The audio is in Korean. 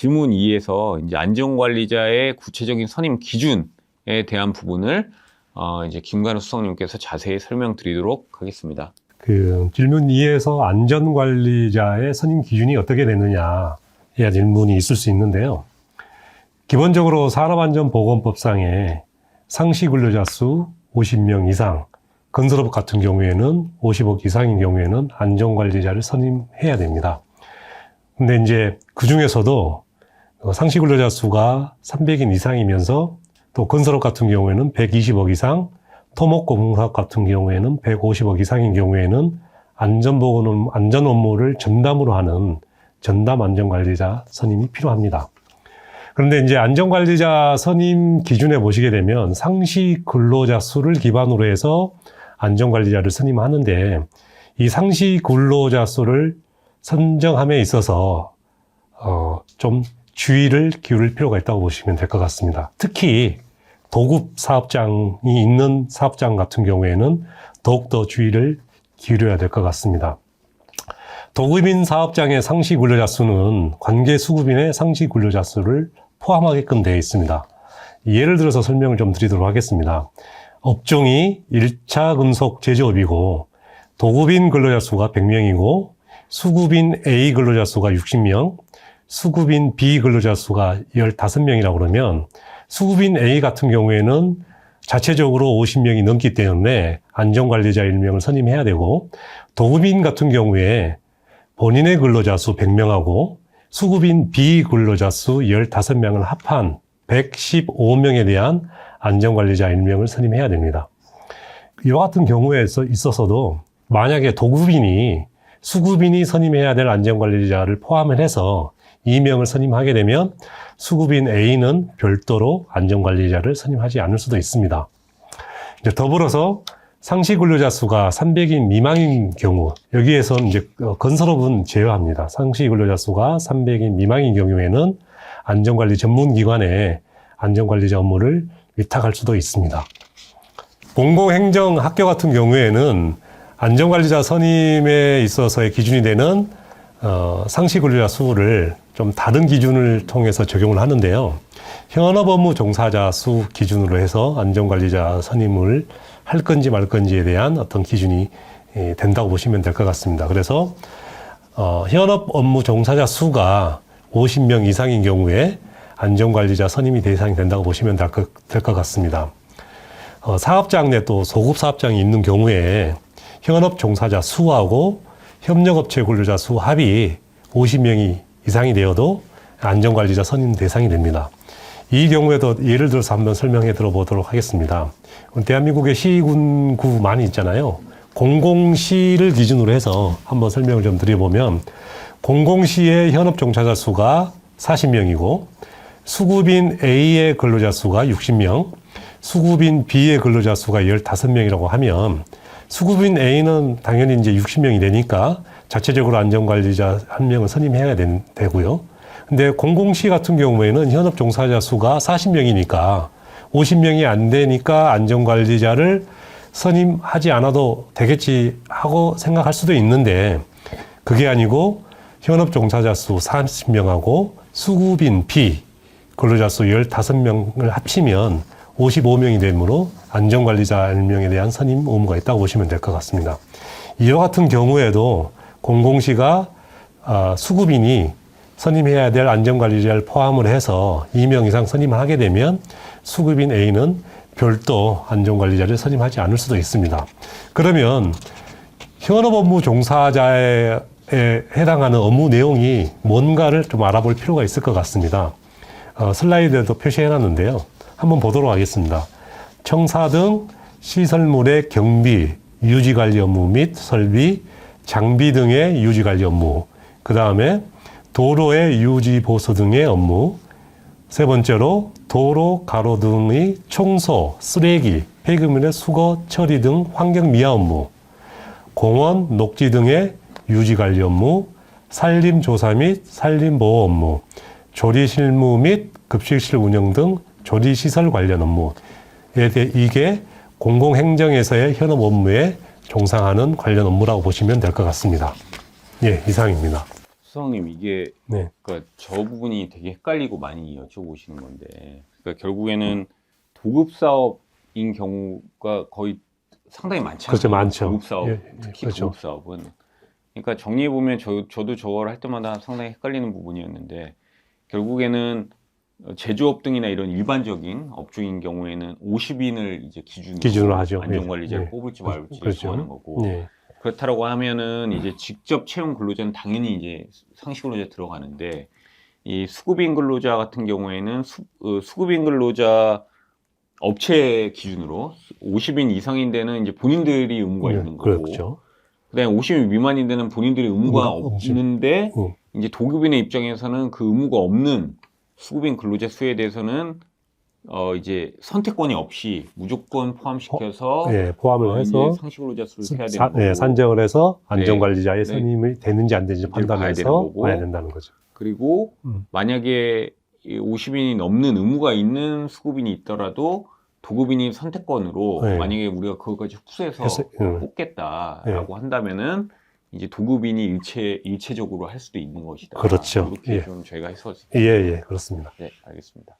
질문 2에서 이제 안전관리자의 구체적인 선임 기준에 대한 부분을 어, 이제 김관우 수석님께서 자세히 설명드리도록 하겠습니다. 그 질문 2에서 안전관리자의 선임 기준이 어떻게 되느냐에 질문이 있을 수 있는데요. 기본적으로 산업안전보건법상에 상시 근로자 수 50명 이상, 건설업 같은 경우에는 50억 이상인 경우에는 안전관리자를 선임해야 됩니다. 근데 이제 그 중에서도 어, 상시 근로자 수가 300인 이상이면서 또 건설업 같은 경우에는 120억 이상, 토목공사업 같은 경우에는 150억 이상인 경우에는 안전보건 안전 업무를 전담으로 하는 전담 안전관리자 선임이 필요합니다. 그런데 이제 안전관리자 선임 기준에 보시게 되면 상시 근로자 수를 기반으로 해서 안전관리자를 선임하는데 이 상시 근로자 수를 선정함에 있어서 어, 좀 주의를 기울일 필요가 있다고 보시면 될 것 같습니다. 특히 도급 사업장이 있는 사업장 같은 경우에는 더욱더 주의를 기울여야 될 것 같습니다. 도급인 사업장의 상시 근로자 수는 관계 수급인의 상시 근로자 수를 포함하게끔 되어 있습니다. 예를 들어서 설명을 좀 드리도록 하겠습니다. 업종이 1차 금속 제조업이고 도급인 근로자 수가 100명이고 수급인 A 근로자 수가 60명, 수급인 B 근로자 수가 15명이라고 그러면 수급인 A 같은 경우에는 자체적으로 50명이 넘기 때문에 안전관리자 1명을 선임해야 되고 도급인 같은 경우에 본인의 근로자 수 100명하고 수급인 B 근로자 수 15명을 합한 115명에 대한 안전관리자 1명을 선임해야 됩니다. 이와 같은 경우에 있어서도 만약에 도급인이 수급인이 선임해야 될 안전관리자를 포함을 해서 2명을 선임하게 되면 수급인 A는 별도로 안전관리자를 선임하지 않을 수도 있습니다. 이제 더불어서 상시 근로자 수가 300인 미만인 경우, 여기에서 이제 건설업은 제외합니다. 상시 근로자 수가 300인 미만인 경우에는 안전관리 전문기관에 안전관리자 업무를 위탁할 수도 있습니다. 공공행정 학교 같은 경우에는 안전관리자 선임에 있어서의 기준이 되는 어, 상시 근로자 수를 좀 다른 기준을 통해서 적용을 하는데요. 현업 업무 종사자 수 기준으로 해서 안전관리자 선임을 할 건지 말 건지에 대한 어떤 기준이 예, 된다고 보시면 될 것 같습니다. 그래서 어, 현업 업무 종사자 수가 50명 이상인 경우에 안전관리자 선임이 대상이 된다고 보시면 될 것, 같습니다. 어, 사업장 내 또 소급 사업장이 있는 경우에 현업 종사자 수하고 협력업체 근로자 수 합이 50명이 이상이 되어도 안전관리자 선임 대상이 됩니다. 이 경우에도 예를 들어서 한번 설명해 들어보도록 하겠습니다. 대한민국의 시군구 많이 있잖아요. 공공시를 기준으로 해서 한번 설명을 좀 드려보면 공공시의 현업 종사자 수가 40명이고 수급인 A의 근로자 수가 60명, 수급인 B의 근로자 수가 15명이라고 하면 수급인 A는 당연히 이제 60명이 되니까 자체적으로 안전관리자 한 명을 선임해야 된, 되고요. 근데 공공시 같은 경우에는 현업 종사자 수가 40명이니까 50명이 안 되니까 안전관리자를 선임하지 않아도 되겠지 하고 생각할 수도 있는데 그게 아니고 현업 종사자 수 30명하고 수급인 B 근로자 수 15명을 합치면 55명이 되므로 안전관리자 1명에 대한 선임 의무가 있다고 보시면 될 것 같습니다. 이와 같은 경우에도 공공시가 아, 수급인이 선임해야 될 안전관리자를 포함을 해서 2명 이상 선임을 하게 되면 수급인 A는 별도 안전관리자를 선임하지 않을 수도 있습니다. 그러면 현업 업무 종사자에 해당하는 업무 내용이 뭔가를 좀 알아볼 필요가 있을 것 같습니다. 어, 슬라이드에도 표시해 놨는데요. 한번 보도록 하겠습니다. 청사 등 시설물의 경비, 유지 관리 업무 및 설비, 장비 등의 유지 관리 업무, 그 다음에 도로의 유지 보수 등의 업무, 세 번째로 도로 가로 등의 청소, 쓰레기, 폐기물의 수거, 처리 등 환경 미화 업무, 공원, 녹지 등의 유지 관리 업무, 산림 조사 및 산림 보호 업무, 조리 실무 및 급식실 운영 등 조리 시설 관련 업무에 대해 이게 공공행정에서의 현업 업무에 종상하는 관련 업무라고 보시면 될 것 같습니다. 예, 이상입니다. 수석님 이게 네. 그러니까 저 부분이 되게 헷갈리고 많이 여쭤보시는 건데 그러니까 결국에는 도급 사업인 경우가 거의 상당히 많잖아요. 그렇죠, 많죠. 도급 사업, 예, 예, 특히 그렇죠. 도급 사업은. 그러니까 정리해 보면 저 저도 저걸 할 때마다 상당히 헷갈리는 부분이었는데 결국에는 어, 제조업 등이나 이런 일반적인 업종인 경우에는 50인을 이제 기준으로, 기준으로 하죠. 안전관리자를 예. 뽑을지 말지 그렇죠. 정하는 거고 네. 그렇다라고 하면은 이제 직접 채용 근로자는 당연히 이제 상시 근로자 들어가는데 이 수급인 근로자 같은 경우에는 수, 어, 수급인 근로자 업체 기준으로 50인 이상인 데는 이제 본인들이 의무가 네, 있는 거고 그렇죠. 그다음에 50인 미만인 데는 본인들이 의무가 없지. 없는데 어. 이제 도급인의 입장에서는 그 의무가 없는 수급인 근로자 수에 대해서는 어 이제 선택권이 없이 무조건 포함시켜서 예, 포함을 어, 해서 상시 근로자 수를 세야 되는 사- 거고 예, 산정을 해서 네. 안전관리자의 네. 선임이 되는지 안 되는지 이제 봐야 되는 판단해서. 봐야 된다는 거죠. 그리고 음. 만약에 50인이 넘는 의무가 있는 수급인이 있더라도 도급인이 선택권으로 네. 만약에 우리가 그것까지 흡수해서 해서, 음. 뽑겠다라고 한다면은 이제 도급인이 일체 일체적으로 할 수도 있는 것이다. 그렇죠. 이렇게 예. 좀 저희가 해서 예, 예, 그렇습니다. 네, 알겠습니다.